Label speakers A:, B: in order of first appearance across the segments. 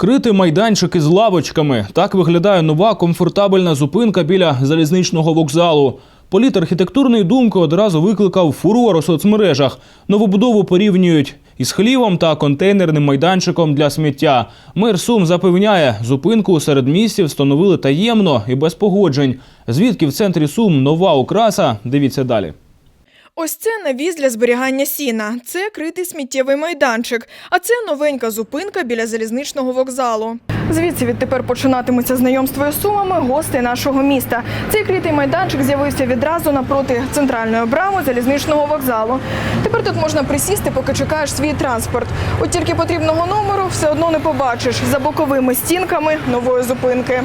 A: Крити майданчики з лавочками. Так виглядає нова комфортабельна зупинка біля залізничного вокзалу. Політ архітектурної думки одразу викликав фурор у соцмережах. Новобудову порівнюють із хлівом та контейнерним майданчиком для сміття. Мер Сум запевняє, зупинку у середмісті встановили таємно і без погоджень. Звідки в центрі Сум нова украса? Дивіться далі.
B: Ось це навіз для зберігання сіна. Це критий сміттєвий майданчик. А це новенька зупинка біля залізничного вокзалу. Звідси відтепер починатимуться знайомство із сумами гостей нашого міста. Цей критий майданчик з'явився відразу напроти центральної брами залізничного вокзалу. Тепер тут можна присісти, поки чекаєш свій транспорт. От тільки потрібного номеру все одно не побачиш за боковими стінками нової зупинки.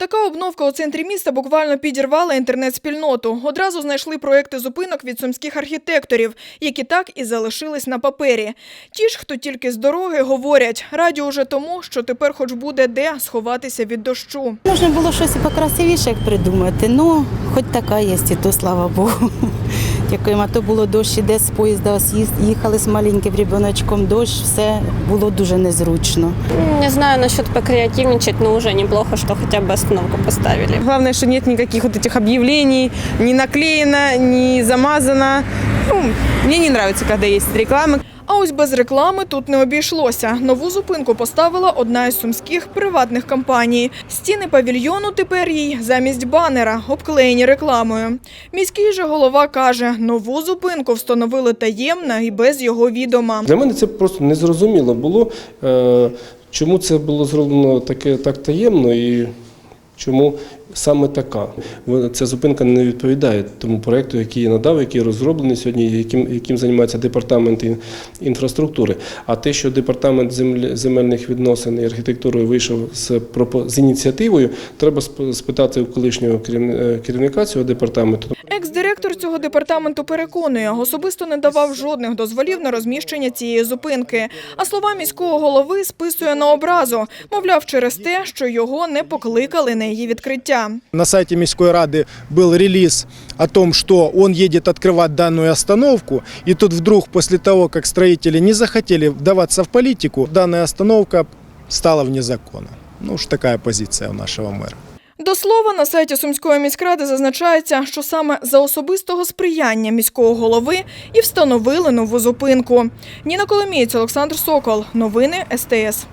B: Така обновка у центрі міста буквально підірвала інтернет-спільноту. Одразу знайшли проекти зупинок від сумських архітекторів, які так і залишились на папері. Ті ж, хто тільки з дороги, говорять, раді уже тому, що тепер хоч буде де сховатися від дощу.
C: Можна було щось покрасивіше як придумати, ну хоч така є, і то слава Богу. Дякуємо, а то було дощ, іде з поїзда, ось їз- їхали з маленьким ребеночком, дощ, все було дуже незручно.
D: Не знаю насчет покреативничать, но уже неплохо, что хотя бы остановку поставили.
E: Главное, что нет никаких вот этих объявлений, не наклеено, не замазано. Ну, мне не нравится, когда есть рекламы.
B: А ось без реклами тут не обійшлося. Нову зупинку поставила одна із сумських приватних компаній. Стіни павільйону тепер їй замість банера, обклеєні рекламою. Міський же голова каже, нову зупинку встановили таємно і без його відома.
F: Для мене це просто незрозуміло було, е, чому це було зроблено таке так таємно і чому саме така. Ця зупинка не відповідає тому проєкту, який я надав, який розроблений сьогодні, яким, яким займається департамент ін- інфраструктури. А те, що департамент земельних відносин і архітектури вийшов з, з ініціативою, треба спитати у колишнього е, керівника цього департаменту.
B: Екс-директор цього департаменту переконує, особисто не давав жодних дозволів на розміщення цієї зупинки. А слова міського голови списує на образу, мовляв, через те, що його не покликали на її відкриття
G: На сайте Міської ради был релиз о том, что он едет открывать данную остановку. И тут вдруг, после того, как строители не захотели вдаваться в политику, данная остановка стала вне закона. Ну уж такая позиция у нашего мэра.
B: До слова, на сайті Сумської міськради зазначається, що саме за особистого сприяння міського голови і встановили нову зупинку. Ніна Коломієць, Олександр Сокол. Новини СТС.